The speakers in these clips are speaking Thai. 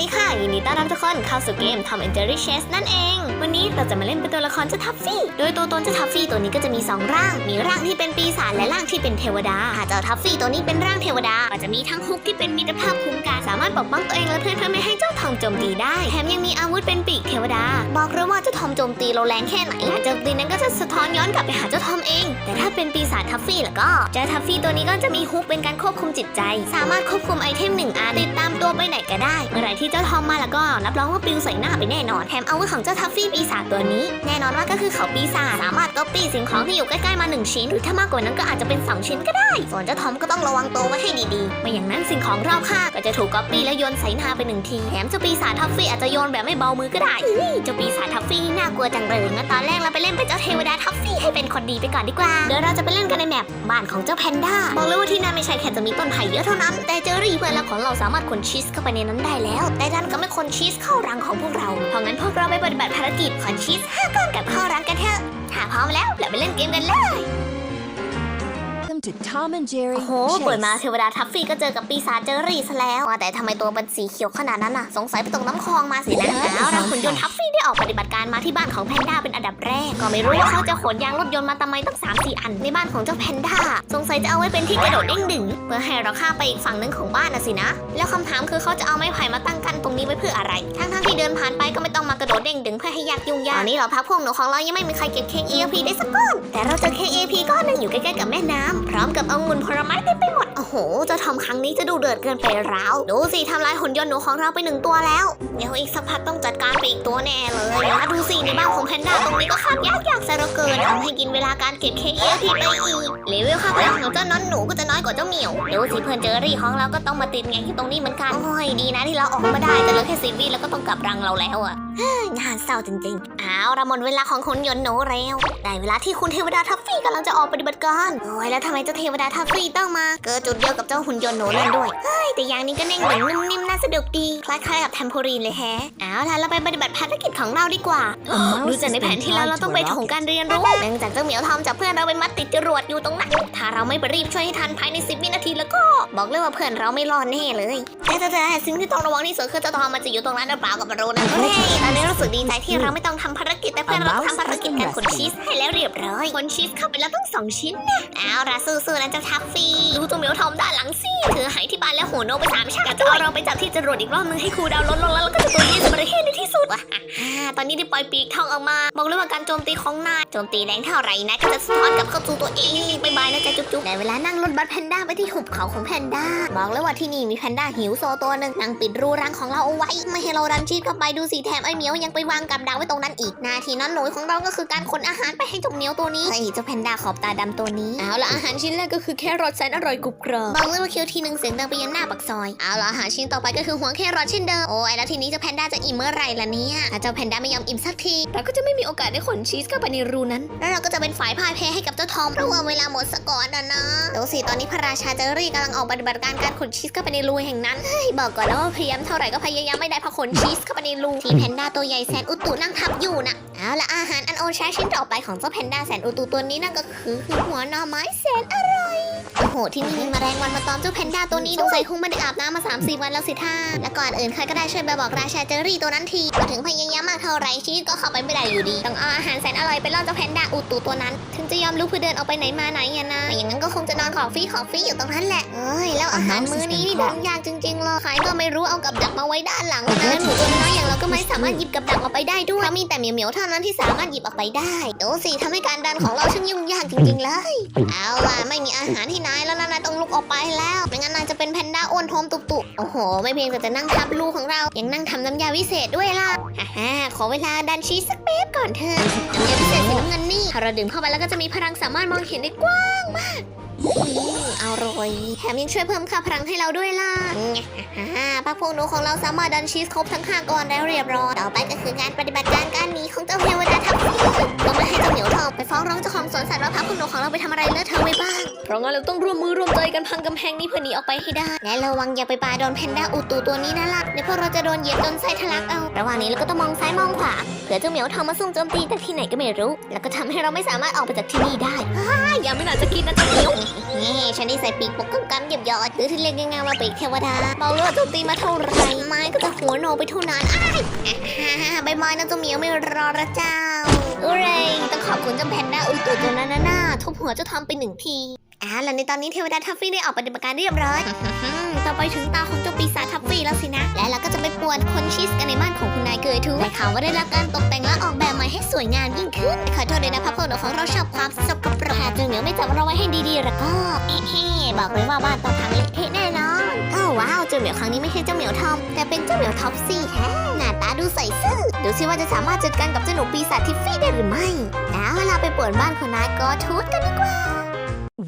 ดีค่ะ ยินดีต้อนรับทุกคนเข้าสู่เกม Tom and Jerry Chase นั่นเอง วันนี้เราจะมาเล่นเป็นตัวละครเจ้าทัฟฟี่ โดยตัวตนเจ้าทัฟฟี่ตัวนี้ก็จะมี 2 ร่าง มีร่างที่เป็นปีศาจและร่างที่เป็นเทวดาหากเจ้าทัฟฟี่ตัวนี้เป็นร่างเทวดาก็จะมีทั้งฮุกที่เป็นมิตรภาพคุ้มกันสามารถปกป้องตัวเองและเพื่อนเพื่อไม่ให้เจ้าทอมโจมตีได้ แถมยังมีอาวุธเป็นปีกเทวดา บอกเลยว่าเจ้าทอมโจมตีเราแรงแค่ไหนการโจมตีนั้นก็จะสะท้อนย้อนกลับไปหาเจ้าทอมเอง แต่ถ้าเป็นปีศาจทัฟฟี่แล้วก็เจ้าทัฟฟี่ตัวนี้ก็จะมีฮุกเป็นการควบคุมจิตใจ สามารถควบคุมไอเทมหนึ่งอันติดตามตัวไปไหนก็ได้เมื่อไรที่เจ้าทอมมาแล้วก็รับรองว่าปลิวใส่หน้าไปแน่นอนแถมอาวุธของเจ้าทัฟฟี่ปีศาจตัวนี้ แน่นอนว่าก็คือเขาปีศาจสามารถก๊อปปี้สิ่งของที่อยู่ใกล้ๆมาหนึ่งชิ้น หรือถ้ามากกว่านั้นก็อาจจะเป็นสองชิ้นก็ได้ ส่วนเจ้าทอมก็ต้องระวังตัวไว้ให้ดีๆไม่อย่างนั้นสิ่งของรอบข้างก็จะถูกก๊อปปี้และโยนใส่หน้าไปหนึ่งทีแถมเจ้าปีศาจทัฟฟี่อาจจะโยนแบบไม่เบามือก็ได้เจ้าปีศาจทัฟฟี่น่ากลัวจังเลยงั้นตอนแรกเราไปเล่นเป็นเจ้าเทวดาทัฟฟี่ให้เป็นคนดีไปก่อนดีกว่าเดี๋ยวเราจะไปเล่นกันในแมปบ้านของเจ้าแพนด้าบอกเลยว่าที่นั่นไม่ใช่แค่จะมีต้นไผ่เยอะเท่านั้นแต่เจอรี่เพื่อนรักของเราสามารถขนชีสเข้าไปในนั้นได้แล้วแต่ดันก็ไม่ขนชีสเข้ารังของพวกเรา เพราะงั้นพวกเราไปปฏิบัติภารกิจขนชีสห้าก้อนกลับเข้ารังกันเถอะถ้าพร้อมแล้วเราไปเล่นเกมกันเลย Welcome to Tom and Jerry โอ้โห Chase เปิดมาเทวดาทัฟฟี่ก็เจอกับปีศาจเจอรี่ซะแล้วว่าแต่ทำไมตัวมันสีเขียวขนาดนั้นน่ะ สงสัยไปตกน้ำคลองมาสินะแล้วเราขุนยนต์ทัฟฟี่ได้ออกปฏิบัติการมาที่บ้านของแพนด้าเป็นอันดับแรก ก็ไม่รู้ว่าเขาจะขนยางรถยนต์มาทำไมตั้ง3 4 อันในบ้านของเจ้าแพนด้า สงสัยจะเอาไว้เป็นที่กระโดดเด้งดึงเพื่อให้เราข้ามไปอีกฝั่งหนึงของบ้านนะสินะ แล้วคำถามคือเขาจะเอาไม้ไผ่มาตั้งกัน ตรงนี้ไว้เพื่ออะไร ทั้งๆที่เดินผ่านไปก็ไม่ต้องมากระโดดเด้งดึงเพื่อให้ยากยุ่งยากตอนนี้เราพักพวกหนูของเรายังไม่มีใครเก็บเค้กเอพีได้สักก้อนแต่เราเจอเค้กเอพีก้อนหนึงอยู่ใกล้ๆกับแม่น้ำพร้อมกับองุ่นผลไม้เต็มไปหมด โอ้โหเจ้าทอมครั้งนี้จะดูเดือดเกินไปแล้วดูสิทำลายหุ่นยนต์หนูของเราไปหนึ่งตัวแล้ว เดี๋ยวอีกสักพักต้องจัดการไปอีกตัวแน่เลยนะดูสิในบ้านของแพนด้าตรงนี้ก็ข้ามยากยากซะเหลือเกินทำให้กินเวลาการเก็บเคเอพีไปอีกเลเวลข้างล่างของเจ้าน้อนหนูก็จะน้อยกว่าเจ้าเหมียวดี๋ยวสิเพื่อนเจอรี่ของเราก็ต้องมาติดแงที่ตรงนี้เหมือนกันโอ้ยดีนะที่เราออกมาได้แต่เหลือแค่สิบวิแล้วก็ต้องกลับรังเราแล้วอะ งานเศร้าจริงๆ เอาละหมดเวลาของคุณยนต์หนูแล้ว ได้เวลาที่คุณเทวดาทัฟฟี่กำลังจะออกปฏิบัติการ โอ้ยแล้วทำไมเจ้าเทวดาทัฟฟี่ต้องมา เกิดจุดเดียวกับเจ้าหุ่นยนต์หนูนั่นด้วยแต่อย่างนี้ก็เน่งเหมือนนุ่มนิ่มน่าสนุกดี คล้ายๆกับแทมโพลีนเลยแฮะ เอาล่ะเราไปปฏิบัติภารกิจของเราดีกว่า A mouse ดูจากใน has แผน been ที่แล้ว tied เรา to ต้อง a ไปถง rocket. การเรียนรู้เนื่องจากเจ้าเหมียวทอมจับเพื่อนเราไปมัดติดจรวดอยู่ตรงนั้น ถ้าเราไม่ไปรีบช่วยให้ทันภายใน 10 วินาทีแล้วก็ บอกเลยว่าเพื่อนเราไม่รอดแน่เลย แต่แต่แต่สิ่งที่ต้องระวังที่สุดคือเจ้าทอมมันจะอยู่ตรงนั้นหรือเปล่าก็ไม่รู้นะเฮ้ยตอนนี้รู้สึกดีใจที่เราไม่ต้องทำภารกิจแต่เพื่อนเราทำภารกิจการขนชีสให้แล้วเรียบร้อยขนชีสเข้าไปแล้วตั้งสองชิ้นนะเอาล่ะสู้ๆนะเจ้าทัฟฟี่ดูตัวเหมียวทอมด้านหลังสิถือหายที่บ้านแล้วหัวโนไปสามฉากจะเอาเราไปจับที่จรวดอีกรอบนึงให้ครูดาวลดลงแล้วเราก็จะตัวยืดสมรเทศในที่สุดว่ะอ่าตอนนี้ได้ปล่อยปีกทองออกมาบอกเลยว่าการโจมตีของนายโจมตีแรงเท่าไหร่นะก็จะสะท้อนกลับเข้าสู่ตัวเองบายบายนะจ๊ะจุ๊บๆในเวลานั่งรถบัสแพนด้าไปที่หุบเขาของแพนด้าบอกเลยว่าที่นี่มีแพนด้าหิวโซตัวหนึ่งนั่งปิดรูรังของเราเอาไว้ไม่ให้เราดันชีพเข้าไปดูสิแถมไอ้เหมียวยังไปวางกับดักไว้ตรงนั้นอีกหนาทีนั้นหนุยของเราก็คือการขนอาหารไปให้เจ้าเหมียวตัวนี้ไอ้เจ้าแพนด้าขอบตาดำตัวนี้เอาละอาหารชิ้นแรกก็คือแครอทแสนอร่อยกรุบกรอบบอกเลยว่าเคี้ยวทีหนึ่งเสียงดังไปยันหน้าปากซอย เอาล่ะอาหารชิ้นต่อไปก็คือหัวแครอทเช่นเดิม โอ้ยแล้วทีนี้เจ้าแพนด้าจะอิ่มเมื่อไหร่ล่ะเนี่ยถ้าเจ้าแพนด้าไม่ยอมอิ่มสักที เราก็จะไม่มีโอกาสได้ขนชีสเข้าไปในรูนั้น แล้วเราก็จะเป็นฝ่ายพ่ายแพ้ให้กับเจ้าทอมเพราะว่าเวลาหมดสะก่อนนะนะดูสิตอนนี้พระราชาเจอรี่กำลังออกปฏิบัติการการขนชีสเข้าไปในรูแห่งนั้น เฮ้ยบอกก่อนนะว่าพยายามเท่าไหร่ก็พยายามไม่ได้พราขนชีสเข้าไปในรูที่แพนด้าตัวใหญ่แสนอุตุนั่งทับอยู่น่ะเอาละอาหารอันโอชาชิ้นต่อไปของเจ้าแพนด้าแสนอุตุตัวนี้นั่นก็คือหัวหน่อไม้แสนอร่อย โอ้โห ที่นี่มีแมลงวันมาตอมเจ้าแพนด้าตัวนี้สงสัยคงไม่ได้อาบน้ำมา3 4วันแล้วสิท่าและก่อนอื่นใครก็ได้ช่วยไปบอกราชาเจอรี่ตัวนั้นทีมาถึงพยายามมากเท่าไรชีตก็เข้าไปไม่ได้อยู่ดี ต้องเอาอาหารแสนอร่อยไปล่อเจ้าแพนด้าอุตูตัวนั้น จะยอมลุกเพื่อเดินออกไปไหนมาไหนอะนะไม่อย่างนั้นก็คงจะนอนขอฟรีขอฟรีอยู่ตรงนั้นแหละเอ้ยแล้วอาหารมื้อนี้นี่เดินยากจริงๆเลยใครก็ไม่รู้เอากับดักมาไว้ด้านหลังนะหนูตัวน้อยอย่างเราก็ไม่สามารถหยิบกับดักออกไปได้ด้วยเพราะมีแต่เหมียวๆเท่านั้นที่สามารถหยิบออกไปได้ดูสิทำให้การดันของเราช่างยุ่งยากจริงๆเลยเอาล่ะไม่มีอาหารที่ไหนแล้วนะนายต้องลุกออกไปแล้วไม่งั้นนายจะเป็นแพนด้าอ้วนทอมตุบๆโอ้โห ไม่เพียงแต่จะนั่งทับลูกของเรายังนั่งทำน้ำยาวิเศษด้วยล่ะฮ่าฮ่าขอเวลาดันชีสสักแป๊บก่อนเถอะน้ำยาวิเศษสีน้ำเงินนี่ถ้าเราดื่มเข้าไปแล้วก็จะมีพลังสามารถมองเห็นได้กว้างมาก ร่อย แถมยังช่วยเพิ่มค่าพลังให้เราด้วยล่ะฮ่าฮ่าพักพวกหนูของเราสามารถดันชีสครบทั้งห้าก้อนได้เรียบร้อย ต่อไปก็คือการปฏิบัติการการหนีของเจ้าเทวดาทัพทีก็ไม่ให้เจ้าเหมียวทองไปฟ้องร้องเจ้าของสวนสัตว์ว่าพักพวกหนูของเราไปทำอะไรเลอะเทอะไว้บ้าง เพราะงั้นเราต้องร่วมมือร่วมใจกันพังกำแพงนี้เพื่อหนีออกไปให้ได้ และระวังอย่าไปปาโดนแพนด้าอุตูตัวนี้นะล่ะเดี๋ยวพวกเราจะโดนเหยียบจนไส้ทะลักเอาระหว่างนี้เราก็ต้องมองซ้ายมองขวาเผื่อเจ้าเหมียวทองมาซุ่มโจมตีจากที่ไหนก็ไม่รู้ แล้วก็ทำให้เราไม่สามารถออกไปจากที่นี่ได้ฮ่าอย่าไม่น่าจะคิดนะเจ้าเหมียวนี่ฉันได้ใส่ปีกปกป้องกันเหยียบยอดหรือที่เรียกง่ายๆว่าปีกเทวดาบอกเลยว่าโจมตีมาเท่าไหรไม้ก็จะหัวโนไปเท่านั้นอ้ายใบไม้นะเจ้าเหมียวไม่รอละเจ้าอุเรยต้องขอบคุณเจ้าแพนด้าอุตุตัวนั้นน่ะน่าทุบหัวเจ้าทอมไปหนึ่งทีอ่าแล้วในตอนนี้เทวดาทัฟฟี่ได้ออกปฏิบัติการเรียบร้อย ต่อไปถึงตาของเจ้าปีศาจทัฟฟี่แล้วสินะ และเราก็จะไปป่วนคนชีสกันในบ้านของคุณนายเกยทูแต่เขาก็ได้รับการตกแต่งและออกแบบใหม่ให้สวยงามยิ่งขึ้น ขอโทษด้วยนะพับเพิลของเราชอบความสกปรกหากเจ้าเหมียวไม่จับเราไว้ให้ดีๆแล้วก็เฮ้บอกเลยว่าบ้านต้องพังเละเทะแน่นอนโอ้ว้าวเจ้าเหมียวครั้งนี้ไม่ใช่เจ้าเหมียวทอมแต่เป็นเจ้าเหมียวท็อปซี่แฮะหน้าตาดูใสซื่อดูสิว่าจะสามารถจัดการกับเจ้าหนูปีศาจทิฟฟี่ได้หรือไม่เอาเราไปป่วนบ้านของนายกอทูดกันดีกว่า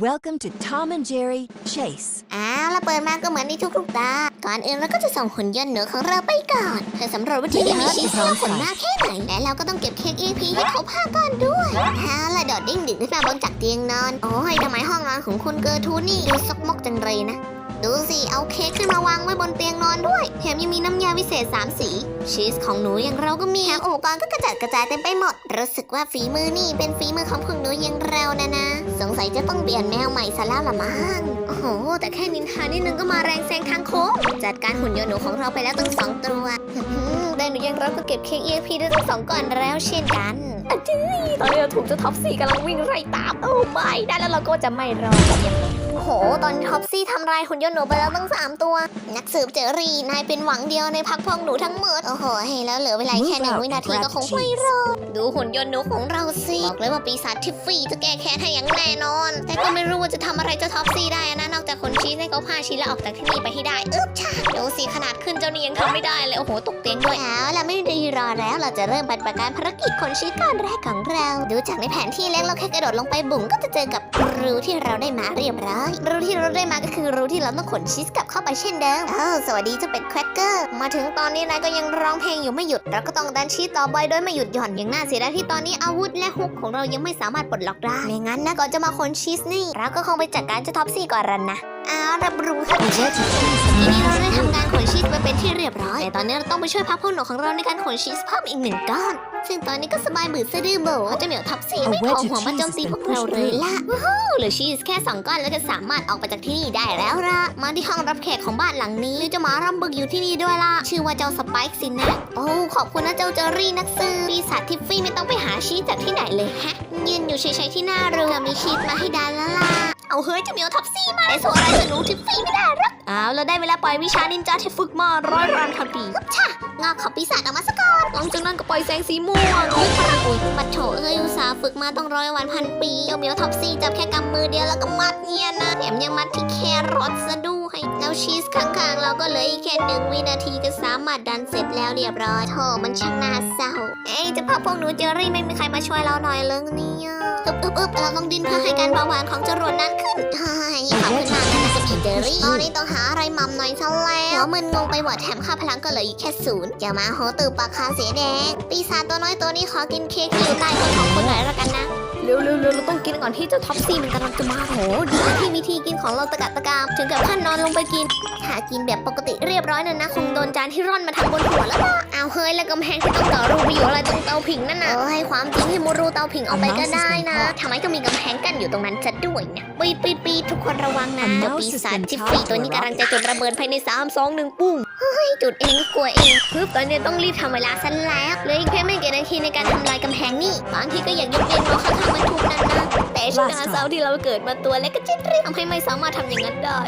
Welcome to Tom and Jerry Chase. อ้าวแล้วเปิดมาก็เหมือนในทุกๆตา ก่อนอื่นเราก็จะส่งหุ่นยนต์เหนือของเราไปก่อนเพื่อสำรวจว่าที่นี่มีชีสมากผลมากแค่ไหน และเราก็ต้องเก็บเค้ก EP ให้ครบห้าก้อนด้วยอ้าวแล้วโดดดิ้งดิ่งขึ้นมาบนจากเตียงนอน โอ้ยทำไมห้องนอนของคุณเกอร์ทูนี่ดูซกมกจังเลยนะ ดูสิ เอาเค้กขึ้นมาวางไว้บนเตียงนอนด้วย แถมยังมีน้ำ วิเศษ 3 สี ชีสของหนูอย่างเราก็มีแถมอุปกรณ์ก็กระจัดกระจายเต็มไปหมด รู้สึกว่าฝีมือนี่เป็นฝีมือของพวกหนูอย่างเรานะนะ สงสัยจะต้องเปลี่ยนแมวใหม่ซะแล้วละมั้งโอ้โห แต่แค่นินทานิดนึงก็มาแรงแซงทางโค้งจัดการหุ่นยนต์หนูของเราไปแล้วตั้งสองตัวอื้อหือแต่หนูยังเราก็เก็บเค้ก EXP ได้ตั้งสองก่อนแล้วเช่นกันอจื้อตอนนี้เราถูกเจ้าท็อปซี่กำลังวิ่งไล่ตาม โอ้ไม่ได้แล้วเราก็จะไม่รอด โอ้โห ตอนท็อปซี่ทำลายหุ่นยนต์หนูไปแล้วตั้งสามตัว นักสืบเจอรี นายเป็นหวังเดียวในพักพวกหนูทั้งหมด โอ้โหเฮ้แล้วเหลือเวลาแค่หนึ่งวินาทีก็คงไม่รอด ดูหุ่นยนต์หนูของเราสิ บอกเลยว่าปีศาจทิฟฟี่จะแก้แค้นให้อย่างแน่นอน แต่ก็ไม่รู้ว่าจะทำอะไรเจ้าท็อปซี่ได้นะ นอกจากคนชี้ให้เขาพาชี้แล้วออกจากที่นี่ไปให้ได้อึ๊บช่าดูสิขนาดขึ้นเจ้านี่ยังทำไม่ได้เลย โอ้โห ตกเตียงด้วยเอาล่ะไม่ได้รอแล้วเราจะเริ่มปฏิบัติการภารกิจคนชี้ก้อนแรกของเรา ดูจากในแผนที่เล็กเราแค่กระโดดลงไปบุ๋งก็จะเจอกับรูที่เราได้มาเรียบร้อยรูที่เราได้มาก็คือรูที่เราต้องขนชีสกลับเข้าไปเช่นเดิมอ้าวสวัสดีเจ้าเป็ดแครกเกอร์ มาถึงตอนนี้นายก็ยังร้องเพลงอยู่ไม่หยุด เราก็ต้องดันชีสต่อไปโดยไม่หยุดหย่อนอย่างน่าเสียดายที่ตอนนี้อาวุธและฮุกของเรายังไม่สามารถปลดล็อกได้ไม่งั้นนะก่อนจะมาขนชีสนี่ เราก็คงไปจัดการเจ้าท็อปซี่ก่อนรันนะ อ้าวรับรู้ค่ะทีนี้เราได้ทำการขนชีสไปเป็นที่เรียบร้อย แต่ตอนนี้เราต้องไปช่วยพักพวกหนูของเราในการขนชีสเพิ่มอีกหนึ่งก้อน ซึ่งตอนนี้ก็สบายบืดสะดือโบเพราะเจ้าเหมียวท็อปซี่ไม่ขอหัวมาโจมตีพวกเราเลยล่ะว้าวเหลือชีสแค่สองก้อนแล้วก็สามารถออกไปจากที่นี่ได้แล้วล่ะ มาที่ห้องรับแขกของบ้านหลังนี้เจะมารำบึกอยู่ที่นี่ด้วยล่ะ ชื่อว่าเจ้าสไปค์สินะ โอ้ขอบคุณนะเจ้าเจอรี่นักสืบปีศาจทิฟฟี่ไม่ต้องไปหาชีสจากที่ไหนเลยฮะ ยืนอยู่เฉยๆที่หน้าเรือมีชีสมาให้ดานแล้วล่ะ เอาเฮ้ยจะมียวท็อปซี่มาไอ้โซอะไรกับหนูทิฟฟี่ไม่ได้หรอกอ้าวเราได้เวลาปล่อยวิชานินจาที่ฝึกมาร้อยรันทันทีช่างอกของปีศาจออกมาสักก่อนหลังจากนั้นก็ปล่อยแสงสีม่วงอุ๊ยพลังอุ้ยปัดโถเอ้ยอุตส่าห์ฝึกมาต้องร้อยวันพันปีเจ้าเหมียวท็อปซี่จับแค่กำมือเดียวแล้วก็มัดเนี่ยนะแถมยังมัดที่แครอทซะด้วยแล้วชีสข้างๆ เราก็เหลืออีกแค่หนึ่งวินาทีก็สามารถดันเสร็จแล้วเรียบร้อยโถมันช่างน่าเศร้าเอ้ยเจะพาพวกหนูเจอรี่ไม่มีใครมาช่วยเราหน่อยเลยเนี่ยอึบอึบอึบเราต้องดิ้นเพื่อให้การเบาหวานของจรวดนั้นขึ้นเฮ้ยขอบคุณมากนะจะผีเจอรี่ตอนนี้ต้องหาอะไรมัมหน่อยซะแล้วหัวมึนงงไปหมดแถมค่าพลังก็เหลืออีกแค่ศูนย์อย่ามาโหตือปากคาเสียแดง ปีศาจตัวน้อยตัวนี้ขอกินเค้กที่อยู่ใต้ต้นของคุณหน่อยละกันนะ เร็วเร็วเร็วเราต้องกินก่อนที่เจ้าท็อปซี่มันกำลังจะมาโหดีนะที่วิธีกินของเราตะกัดตะกามถึงกับขั้นนอนลงไปกิน ถ้ากินแบบปกติเรียบร้อยนั่นนะคงโดนจานที่ร่อนมาทางบนหัวแล้วล่ะเอาเฮ้ยแล้วกำแพงที่ต้องต่อรูไปอยู่อะไรตรงเตาผิงนั่นนะเอ้ยความจริงที่มูรูเตาผิงออกไปก็ได้นะทำไมต้องมีกำแพงกั้นอยู่ตรงนั้นจะด้วยเนี่ยปีดปีดปีดทุกคนระวังนะเจ้าปีศาจจิฟฟี่ตัวนี้กำลังจะจุดระเบิดภายในสามสองหนึ่งปุ้งเฮ้ยจุดเองกลัวเองปึ๊บตอนนี้ต้องรีบทำเวลาซะแล้วเหลืออีกแค่ไม่กี่นาทีในการทำลายกำแพงนี่บางทีก็อยากยกเล่นมาข้างๆมันทุบนั่นนะแต่ชนะเศร้าที่เราเกิดมาตัวเล็กก็จิ้นรีทำให้ไม่สามารถทำอย่างนั้นได้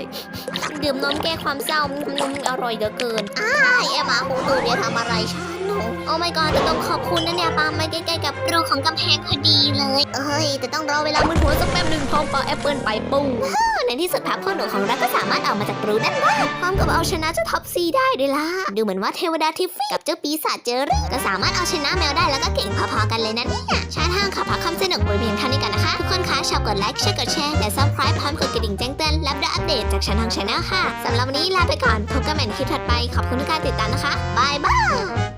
ดื่มนมแก้ความเศร้านมอร่อยเหลือเกินอ้ายแอมมาคูตูเดียทำอะไรฉันโอ้ไม่กอจะต้องขอบคุณนะเนี่ยปามาใกล้ๆกับรูของกำแพงพอดีเลย เอ้ย แต่ต้องรอเวลามือหัวสักแป๊บหนึ่งพร้อมปาแอปเปิลไปปุ้ง ในที่สุดพักพ่อหนูของเราก็สามารถออกมาจากรูนั้นได้พร้อมกับเอาชนะเจ้าท็อปซีได้ด้วยล่ะ ดูเหมือนว่าเทวดาทิฟฟี่กับเจ้าปีศาจเจอรี่ก็สามารถเอาชนะแมวได้แล้วก็เก่งพอๆกันเลยนะเนี่ยใช้ทางขับพักคำสนุกบริเวณเท่านี้กันนะคะ ทุกคนคะชอบกดไลค์ชอบกดแชร์และ subscribe พร้อมกดกระดิ่งแจ้งเตือนและได้อัปเดตจากช่องทางช anel ค่ะสำหรับวันนี้ลาไปก่อนพบกันใหม่ในคลิปถัดไปขอบคุณทุกการติดตามนะคะบายบาย